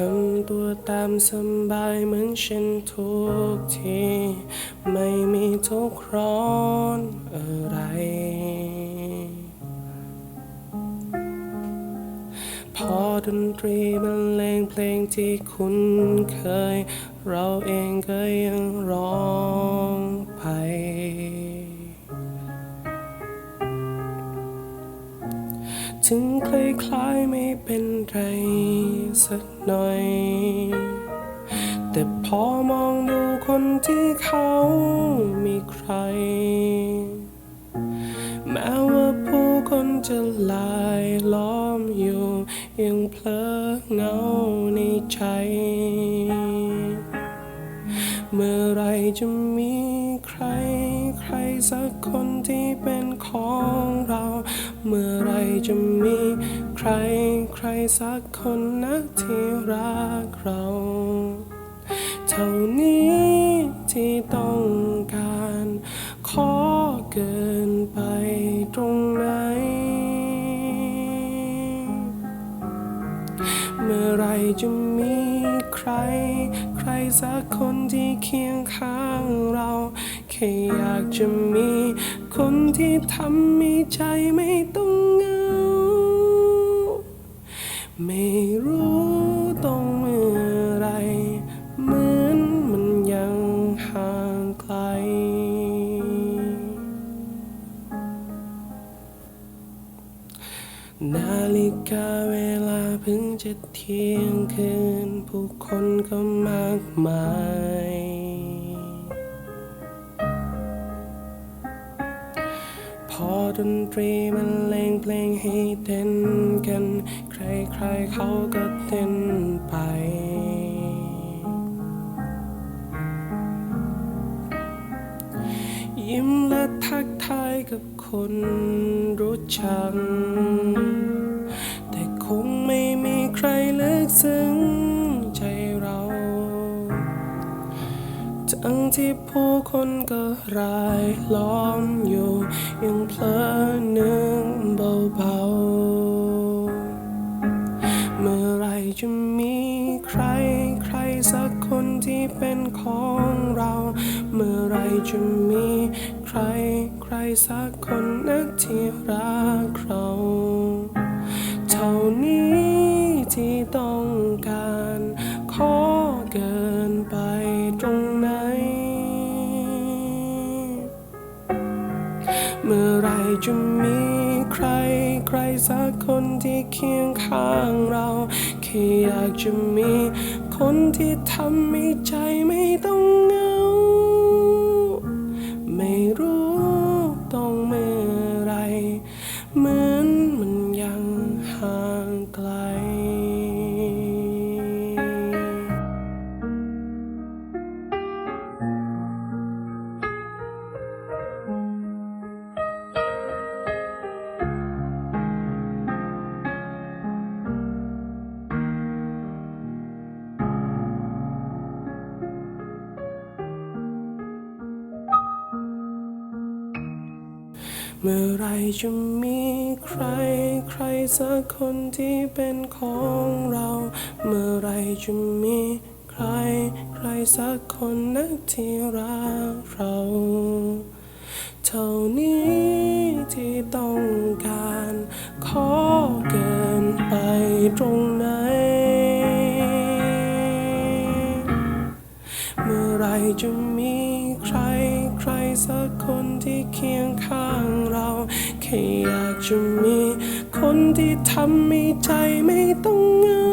ทำตัวตามสบายเหมือนฉันทุกที ไม่มีทุกข์ร้อนอะไร พอดนตรีบรรเลงเพลงที่คุ้นเคย เราเองก็ยังร้อง ถึงคล้ายๆไม่เป็นไรสักหน่อย แต่พอมองดูคนที่เขามีใคร แม้ว่าผู้คนจะลายล้อมอยู่ ยังเพลอเหงาในใจ เมื่อไรจะ จะมีใครใครสักคนนะที่รักเรา เท่านี้ที่ต้องการ ขอเกินไปตรงไหน เมื่อไรจะมีใคร ใครสักคนที่เคียงข้างเราแค่อยากจะมี คนที่ทำให้ใจไม่ต้อง นาฬิกาเวลาเพิ่งจะเที่ยงคืน ผู้คนก็มากมาย พอดนตรีมันเลงเพลงให้เต้นกัน ใครๆเขาก็เต้นไปยิ้มและทักทายกับ คนรู้จักแต่คงไม่มีใครลึกซึ้งใจเรา ทั้งที่ผู้คนก็รายล้อมอยู่ ยังเพลอนึกเบาๆ เมื่อไรจะมีใครใครสักคนที่เป็นของเรา เมื่อไรจะมีใคร ใครสักคนนักที่รักเรา เท่านี้ที่ต้องการ ขอเกินไปตรงไหน เมื่อไรจะมีใครใครสักคนที่เคียงข้างเราแค่อยากจะมีคนที่ทำให้ใจไม่ต้องเงาา มื่อไรจะมีใครใครสักคนที่เป็นของเรา เมื่อไรจะมีใครใครสักคนนักที่รักเรา เท่านี้ที่ต้องการ ขอเกินไปตรงไหน เมื่อไรจะ สักคนที่เคียงข้างเรา แค่อยากจะมี คนที่ทำให้ใจไม่ต้องเหงา